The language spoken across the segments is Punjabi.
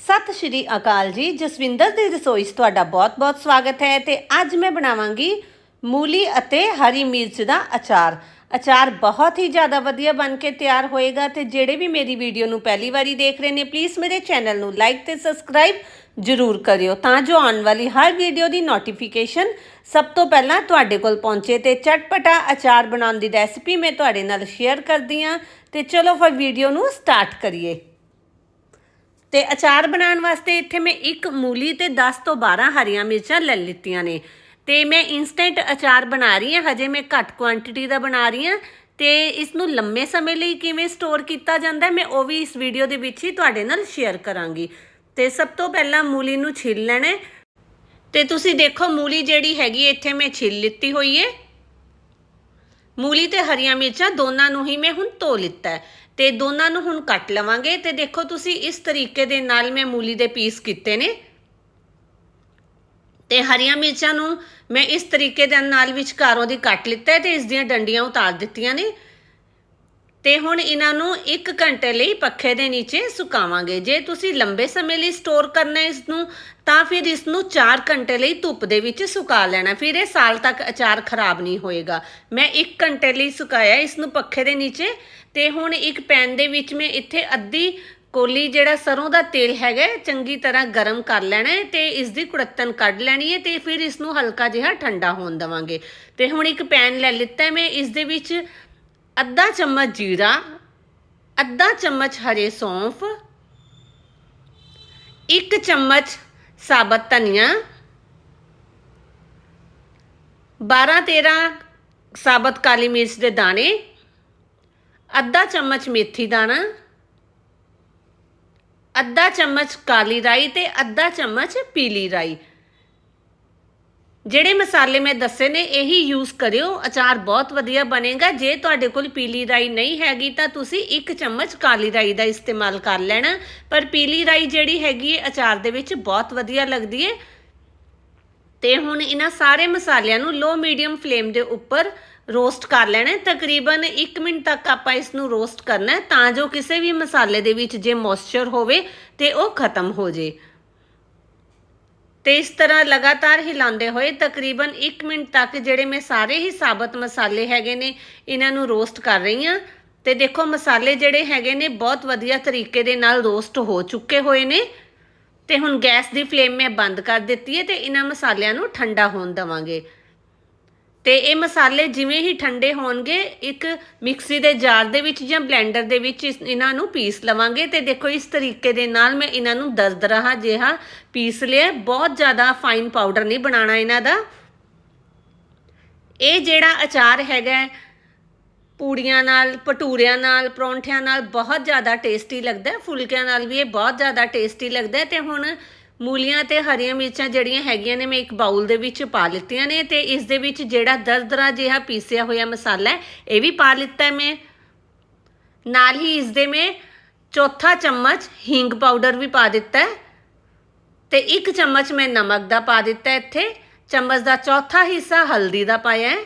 ਸਤਿ ਸ਼੍ਰੀ ਅਕਾਲ ਜੀ, ਜਸਵਿੰਦਰ ਦੀ ਰਸੋਈ 'ਚ ਤੁਹਾਡਾ ਬਹੁਤ-ਬਹੁਤ ਸਵਾਗਤ ਹੈ ਤੇ ਅੱਜ ਮੈਂ ਬਣਾਵਾਂਗੀ ਮੂਲੀ ਅਤੇ ਹਰੀ ਮਿਰਚ ਦਾ ਅਚਾਰ। ਅਚਾਰ ਬਹੁਤ ਹੀ ਜ਼ਿਆਦਾ ਵਧੀਆ ਬਣ ਕੇ ਤਿਆਰ ਹੋਏਗਾ ਤੇ ਜਿਹੜੇ ਵੀ ਮੇਰੀ ਵੀਡੀਓ ਨੂੰ ਪਹਿਲੀ ਵਾਰੀ ਦੇਖ ਰਹੇ ਨੇ ਪਲੀਜ਼ ਮੇਰੇ ਚੈਨਲ ਨੂੰ ਲਾਈਕ ਤੇ ਸਬਸਕ੍ਰਾਈਬ ਜ਼ਰੂਰ ਕਰਿਓ ਤਾਂ ਜੋ ਆਉਣ ਵਾਲੀ ਹਰ ਵੀਡੀਓ ਦੀ ਨੋਟੀਫਿਕੇਸ਼ਨ ਸਭ ਤੋਂ ਪਹਿਲਾਂ ਤੁਹਾਡੇ ਕੋਲ ਪਹੁੰਚੇ ਤੇ ਚਟਪਟਾ ਅਚਾਰ ਬਣਾਉਣ ਦੀ ਰੈਸਪੀ ਮੈਂ ਤੁਹਾਡੇ ਨਾਲ ਸ਼ੇਅਰ ਕਰਦੀ ਹਾਂ ਤੇ ਚਲੋ ਫਿਰ ਵੀਡੀਓ ਨੂੰ ਸਟਾਰਟ ਕਰੀਏ। ਤੇ ਅਚਾਰ ਬਣਾਉਣ ਵਾਸਤੇ ਇੱਥੇ ਮੈਂ ਇੱਕ ਮੂਲੀ ਤੇ 10 ਤੋਂ 12 ਹਰੀਆਂ ਮਿਰਚਾਂ ਲੈ ਲਿੱਤੀਆਂ ਨੇ। ਤੇ ਮੈਂ ਇਨਸਟੈਂਟ ਅਚਾਰ ਬਣਾ ਰਹੀ ਹਾਂ, ਹਜੇ ਮੈਂ ਘੱਟ ਕੁਆਂਟੀਟੀ ਦਾ ਬਣਾ ਰਹੀ ਹਾਂ। ਤੇ ਇਸ ਨੂੰ ਲੰਮੇ ਸਮੇਂ ਲਈ ਕਿਵੇਂ ਸਟੋਰ ਕੀਤਾ ਜਾਂਦਾ ਮੈਂ ਉਹ ਵੀ ਇਸ ਵੀਡੀਓ ਦੇ ਵਿੱਚ ਹੀ ਤੁਹਾਡੇ ਨਾਲ ਸ਼ੇਅਰ ਕਰਾਂਗੀ। ਤੇ ਸਭ ਤੋਂ ਪਹਿਲਾਂ ਮੂਲੀ ਨੂੰ ਛਿੱਲ ਲੈਣਾ ਹੈ। ਤੇ ਤੁਸੀਂ ਦੇਖੋ ਮੂਲੀ ਜਿਹੜੀ ਹੈਗੀ ਇੱਥੇ ਮੈਂ ਛਿੱਲ ਲਿੱਤੀ ਹੋਈ ਹੈ। ਮੂਲੀ ਤੇ ਹਰੀਆਂ ਮਿਰਚਾਂ ਦੋਨਾਂ ਨੂੰ ਹੀ ਮੈਂ ਹੁਣ ਧੋ ਲਿੱਤਾ ਤੇ ਦੋਨਾਂ ਨੂੰ ਹੁਣ ਕੱਟ ਲਵਾਂਗੇ ਤੇ ਦੇਖੋ ਤੁਸੀਂ ਇਸ ਤਰੀਕੇ ਦੇ ਨਾਲ ਮੈਂ ਮੂਲੀ ਦੇ ਪੀਸ ਕੀਤੇ ਨੇ। ਤੇ ਹਰੀਆਂ ਮਿਰਚਾਂ ਨੂੰ ਮੈਂ ਇਸ ਤਰੀਕੇ ਦੇ ਨਾਲ ਵਿਚਕਾਰੋਂ ਦੀ ਕੱਟ ਲਿੱਤਾ ਹੈ ਤੇ ਇਸ ਦੀਆਂ ਡੰਡੀਆਂ ਉਤਾਰ ਦਿੱਤੀਆਂ ਨੇ। ਤੇ ਹੁਣ ਇਹਨਾਂ ਨੂੰ 1 ਘੰਟੇ ਲਈ ਪੱਖੇ ਦੇ ਨੀਚੇ ਸੁਕਾਵਾਂਗੇ। ਜੇ ਤੁਸੀਂ ਲੰਬੇ ਸਮੇਂ ਲਈ ਸਟੋਰ ਕਰਨਾ ਹੈ ਇਸ ਨੂੰ ਤਾਂ ਫਿਰ ਇਸ ਨੂੰ 4 ਘੰਟੇ ਲਈ ਧੁੱਪ ਦੇ ਵਿੱਚ ਸੁਕਾ ਲੈਣਾ। ਫਿਰ ਇਹ ਸਾਲ ਤੱਕ ਅਚਾਰ ਖਰਾਬ ਨਹੀਂ ਹੋਏਗਾ। ਮੈਂ 1 ਘੰਟੇ ਲਈ ਸੁਕਾਇਆ ਇਸ ਨੂੰ ਪੱਖੇ ਦੇ ਨੀਚੇ। ਤੇ ਹੁਣ ਇੱਕ ਪੈਨ ਦੇ ਵਿੱਚ ਮੈਂ ਇੱਥੇ ਅੱਧੀ ਕੋਲੀ ਜਿਹੜਾ ਸਰੋਂ ਦਾ ਤੇਲ ਹੈਗਾ ਚੰਗੀ ਤਰ੍ਹਾਂ ਗਰਮ ਕਰ ਲੈਣਾ ਹੈ ਤੇ ਇਸ ਦੀ ਕੁੜੱਤਨ ਕੱਢ ਲੈਣੀ ਹੈ ਤੇ ਫਿਰ ਇਸ ਨੂੰ ਹਲਕਾ ਜਿਹਾ ਠੰਡਾ ਹੋਣ ਦੇਵਾਂਗੇ। ਤੇ ਹੁਣ ਇੱਕ ਪੈਨ ਲੈ ਲਿੱਤਾ ਮੈਂ, ਇਸ ਦੇ ਵਿੱਚ ਅੱਧਾ ਚਮਚ ਜੀਰਾ, ਅੱਧਾ ਚਮਚ ਹਰੇ ਸੌਂਫ, ਇੱਕ ਚਮਚ ਸਾਬਤ ਧਨੀਆ 12 13 ਸਾਬਤ ਕਾਲੀ ਮਿਰਚ ਦੇ ਦਾਣੇ, ਅੱਧਾ ਚਮਚ ਮੇਥੀ ਦਾਣਾ, ਅੱਧਾ ਚਮਚ ਕਾਲੀ ਰਾਈ ਤੇ ਅੱਧਾ ਚਮਚ ਪੀਲੀ ਰਾਈ। ਜਿਹੜੇ ਮਸਾਲੇ ਮੈਂ ਦੱਸੇ ਨੇ, ਇਹੀ ਯੂਜ਼ ਕਰਿਓ। ਅਚਾਰ ਬਹੁਤ ਵਧੀਆ ਬਣੇਗਾ। ਜੇ ਤੁਹਾਡੇ ਕੋਲ ਪੀਲੀ ਰਾਈ ਨਹੀਂ ਹੈਗੀ, ਤਾਂ ਤੁਸੀਂ ਇੱਕ ਚਮਚ ਕਾਲੀ ਰਾਈ ਦਾ ਇਸਤੇਮਾਲ ਕਰ ਲੈਣਾ। ਪਰ ਪੀਲੀ ਰਾਈ ਜਿਹੜੀ ਹੈਗੀ ਹੈ, ਅਚਾਰ ਦੇ ਵਿੱਚ ਬਹੁਤ ਵਧੀਆ ਲੱਗਦੀ ਹੈ। ਤੇ ਹੁਣ ਇਹਨਾਂ ਸਾਰੇ ਮਸਾਲਿਆਂ ਨੂੰ ਲੋ ਮੀਡੀਅਮ ਫਲੇਮ ਦੇ ਉੱਪਰ ਰੋਸਟ ਕਰ ਲੈਣਾ ਹੈ। ਤਕਰੀਬਨ 1 ਮਿੰਟ ਤੱਕ ਆਪਾਂ ਇਸ ਨੂੰ ਰੋਸਟ ਕਰਨਾ ਹੈ, ਤਾਂ ਜੋ ਕਿਸੇ ਵੀ ਮਸਾਲੇ ਦੇ ਵਿੱਚ ਜੇ ਮੋਇਸਚਰ ਹੋਵੇ ਤੇ ਉਹ ਖਤਮ ਹੋ ਜੇ। ਤੇ ਇਸ ਤਰ੍ਹਾਂ ਲਗਾਤਾਰ ਹਿਲਾਉਂਦੇ ਹੋਏ ਤਕਰੀਬਨ 1 ਮਿੰਟ ਤੱਕ ਜਿਹੜੇ ਮੈਂ ਸਾਰੇ ਹੀ ਸਾਬਤ ਮਸਾਲੇ ਹੈਗੇ ਨੇ, ਇਹਨਾਂ ਨੂੰ ਰੋਸਟ ਕਰ ਰਹੀ ਹਾਂ। ਤੇ ਦੇਖੋ ਮਸਾਲੇ ਜਿਹੜੇ ਹੈਗੇ ਨੇ, ਬਹੁਤ ਵਧੀਆ ਤਰੀਕੇ ਦੇ ਨਾਲ ਰੋਸਟ ਹੋ ਚੁੱਕੇ ਹੋਏ ਨੇ। ਤੇ ਹੁਣ ਗੈਸ ਦੀ ਫਲੇਮ ਮੈਂ ਬੰਦ ਕਰ ਦਿੱਤੀ ਹੈ ਤੇ ਇਹਨਾਂ ਮਸਾਲਿਆਂ ਨੂੰ ਠੰਡਾ ਹੋਣ ਦਵਾਂਗੇ। ਤੇ ਇਹ ਮਸਾਲੇ ਜਿਵੇਂ ਹੀ ਠੰਡੇ ਹੋਣਗੇ, ਇੱਕ ਮਿਕਸੀ ਦੇ ਜਾਰ ਦੇ ਵਿੱਚ ਜਾਂ ਬਲੈਂਡਰ ਦੇ ਵਿੱਚ ਇਸ- ਇਹਨਾਂ ਨੂੰ ਪੀਸ ਲਵਾਂਗੇ ਤੇ ਦੇਖੋ ਇਸ ਤਰੀਕੇ ਦੇ ਨਾਲ ਮੈਂ ਇਹਨਾਂ ਨੂੰ ਦਰਦਰਾ ਜਿਹਾ ਪੀਸ ਲਿਆ। ਬਹੁਤ ਜ਼ਿਆਦਾ ਫਾਈਨ ਪਾਊਡਰ ਨਹੀਂ ਬਣਾਉਣਾ ਇਹਨਾਂ ਦਾ। ਇਹ ਜਿਹੜਾ ਅਚਾਰ ਹੈਗਾ ਪੂੜੀਆਂ ਨਾਲ, ਭਟੂਰਿਆਂ ਨਾਲ, ਪਰੌਂਠਿਆਂ ਨਾਲ ਬਹੁਤ ਜ਼ਿਆਦਾ ਟੇਸਟੀ ਲੱਗਦਾ ਫੁਲਕਿਆਂ ਨਾਲ ਵੀ ਇਹ ਬਹੁਤ ਜ਼ਿਆਦਾ ਟੇਸਟੀ ਲੱਗਦਾ ਹੈ ਤੇ ਹੁਣ ਮੂਲੀਆਂ ਤੇ ਹਰੀਆਂ ਮਿਰਚਾਂ ਜਿਹੜੀਆਂ ਹੈਗੀਆਂ ਨੇ ਮੈਂ ਇੱਕ ਬਾਉਲ ਦੇ ਵਿੱਚ ਪਾ ਲਿੱਤੀਆਂ ਨੇ ਤੇ ਇਸ ਦੇ ਵਿੱਚ ਜਿਹੜਾ ਦਰਦਰਾ ਜਿਹਾ ਪੀਸਿਆ ਹੋਇਆ ਮਸਾਲਾ ਹੈ, ਇਹ ਵੀ ਪਾ ਲਿੱਤਾ ਮੈਂ। ਨਾਲ ਹੀ ਇਸ ਦੇ ਮੈਂ ਚੌਥਾ ਚਮਚ ਹਿੰਗ ਪਾਊਡਰ ਵੀ ਪਾ ਦਿੱਤਾ ਹੈ ਤੇ ਇੱਕ ਚਮਚ ਮੈਂ ਨਮਕ ਦਾ ਪਾ ਦਿੱਤਾ ਇੱਥੇ। ਚਮਚ ਦਾ ਚੌਥਾ ਹਿੱਸਾ ਹਲਦੀ ਦਾ ਪਾਇਆ ਹੈ।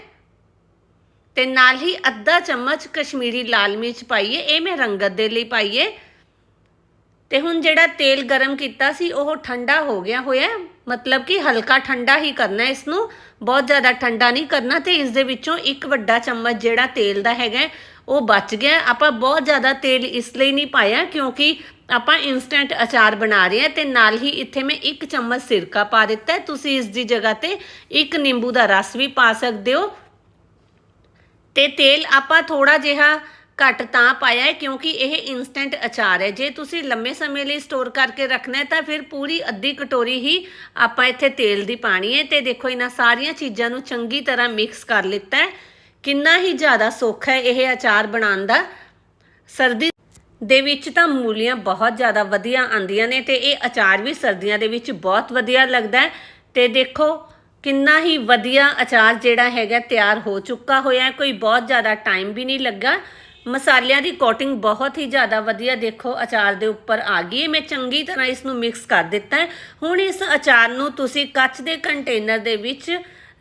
ਤੇ ਨਾਲ ਹੀ ਅੱਧਾ ਚਮਚ ਕਸ਼ਮੀਰੀ ਲਾਲ ਮਿਰਚ ਪਾਈਏ ਇਹ ਮੈਂ ਰੰਗਤ ਦੇ ਲਈ ਪਾਈਏ ਤੇ ਹੁਣ ਜਿਹੜਾ ਤੇਲ ਗਰਮ ਕੀਤਾ ਸੀ, ਉਹ ਠੰਡਾ ਹੋ ਗਿਆ ਹੋਇਆ ਮਤਲਬ ਕਿ ਹਲਕਾ ਠੰਡਾ ਹੀ ਕਰਨਾ ਹੈ ਇਸ ਨੂੰ ਬਹੁਤ ਜ਼ਿਆਦਾ ਠੰਡਾ ਨਹੀਂ ਕਰਨਾ ਤੇ ਇਸ ਦੇ ਵਿੱਚੋਂ ਇੱਕ ਵੱਡਾ ਚਮਚ ਜਿਹੜਾ ਤੇਲ ਦਾ ਹੈਗਾ ਉਹ ਬਚ ਗਿਆ ਆਪਾਂ ਬਹੁਤ ਜ਼ਿਆਦਾ ਤੇਲ ਇਸ ਲਈ ਨਹੀਂ ਪਾਇਆ ਕਿਉਂਕਿ ਆਪਾਂ ਇਨਸਟੈਂਟ ਅਚਾਰ ਬਣਾ ਰਹੇ ਹਾਂ ਤੇ ਨਾਲ ਹੀ ਇੱਥੇ ਮੈਂ ਇੱਕ ਚਮਚ ਸਿਰਕਾ ਪਾ ਦਿੱਤਾ ਤੁਸੀਂ ਇਸ ਦੀ ਜਗ੍ਹਾ ਤੇ ਇੱਕ ਨਿੰਬੂ ਦਾ ਰਸ ਵੀ ਪਾ ਸਕਦੇ ਹੋ। ਤੇ ਤੇਲ ਆਪਾਂ ਥੋੜਾ ਜਿਹਾ ਘੱਟ ਤਾਂ ਪਾਇਆ ਹੈ ਕਿਉਂਕਿ ਇਹ ਇਨਸਟੈਂਟ ਅਚਾਰ ਹੈ। ਜੇ ਤੁਸੀਂ ਲੰਮੇ ਸਮੇਂ ਲਈ ਸਟੋਰ ਕਰਕੇ ਰੱਖਣਾ ਹੈ ਤਾਂ ਫਿਰ ਪੂਰੀ ਅੱਧੀ ਕਟੋਰੀ ਹੀ ਆਪਾਂ ਇੱਥੇ ਤੇਲ ਦੀ ਪਾਣੀ ਹੈ ਤੇ ਦੇਖੋ ਇਹਨਾਂ ਸਾਰੀਆਂ ਚੀਜ਼ਾਂ ਨੂੰ ਚੰਗੀ ਤਰ੍ਹਾਂ ਮਿਕਸ ਕਰ ਲਿੱਤਾ ਹੈ। ਕਿੰਨਾ ਹੀ ਜ਼ਿਆਦਾ ਸੌਖਾ ਹੈ ਇਹ ਅਚਾਰ ਬਣਾਉਣ ਦਾ। ਸਰਦੀ ਦੇ ਵਿੱਚ ਤਾਂ ਮੂਲੀਆਂ ਬਹੁਤ ਜ਼ਿਆਦਾ ਵਧੀਆ ਆਂਦੀਆਂ ਨੇ ਤੇ ਇਹ ਅਚਾਰ ਵੀ ਸਰਦੀਆਂ ਦੇ ਵਿੱਚ ਬਹੁਤ ਵਧੀਆ ਲੱਗਦਾ ਹੈ। ਤੇ ਦੇਖੋ ਕਿੰਨਾ ਹੀ ਵਧੀਆ ਅਚਾਰ ਜਿਹੜਾ ਹੈਗਾ ਤਿਆਰ ਹੋ ਚੁੱਕਾ ਹੋਇਆ ਕੋਈ ਬਹੁਤ ਜ਼ਿਆਦਾ ਟਾਈਮ ਵੀ ਨਹੀਂ ਲੱਗਾ। ਮਸਾਲਿਆਂ ਦੀ ਕੋਟਿੰਗ ਬਹੁਤ ਹੀ ਜ਼ਿਆਦਾ ਵਧੀਆ ਦੇਖੋ, ਅਚਾਰ ਦੇ ਉੱਪਰ ਆ ਗਈ ਹੈ। ਮੈਂ ਚੰਗੀ ਤਰ੍ਹਾਂ ਇਸ ਨੂੰ ਮਿਕਸ ਕਰ ਦਿੱਤਾ ਹੁਣ ਇਸ ਅਚਾਰ ਨੂੰ ਤੁਸੀਂ ਕੱਚ ਦੇ ਕੰਟੇਨਰ ਦੇ ਵਿੱਚ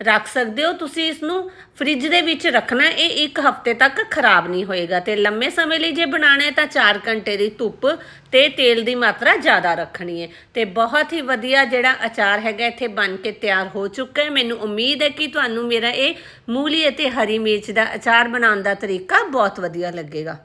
ਰੱਖ ਸਕਦੇ ਹੋ। ਤੁਸੀਂ ਇਸ ਨੂੰ ਫ੍ਰਿਜ ਦੇ ਵਿੱਚ ਰੱਖਣਾ ਇਹ ਇੱਕ ਹਫ਼ਤੇ ਤੱਕ ਖਰਾਬ ਨਹੀਂ ਹੋਏਗਾ। ਤੇ ਲੰਮੇ ਸਮੇਂ ਲਈ ਜੇ ਬਣਾਉਣਾ ਹੈ ਤਾਂ 4 ਘੰਟੇ ਦੀ ਧੁੱਪ ਤੇ ਤੇਲ ਦੀ ਮਾਤਰਾ ਜ਼ਿਆਦਾ ਰੱਖਣੀ ਹੈ। ਤੇ ਬਹੁਤ ਹੀ ਵਧੀਆ ਜਿਹੜਾ ਅਚਾਰ ਹੈਗਾ ਇੱਥੇ ਬਣ ਕੇ ਤਿਆਰ ਹੋ ਚੁੱਕਾ ਹੈ। ਮੈਨੂੰ ਉਮੀਦ ਹੈ ਕਿ ਤੁਹਾਨੂੰ ਮੇਰਾ ਇਹ ਮੂਲੀ ਅਤੇ ਹਰੀ ਮਿਰਚ ਦਾ ਅਚਾਰ ਬਣਾਉਣ ਦਾ ਤਰੀਕਾ ਬਹੁਤ ਵਧੀਆ ਲੱਗੇਗਾ।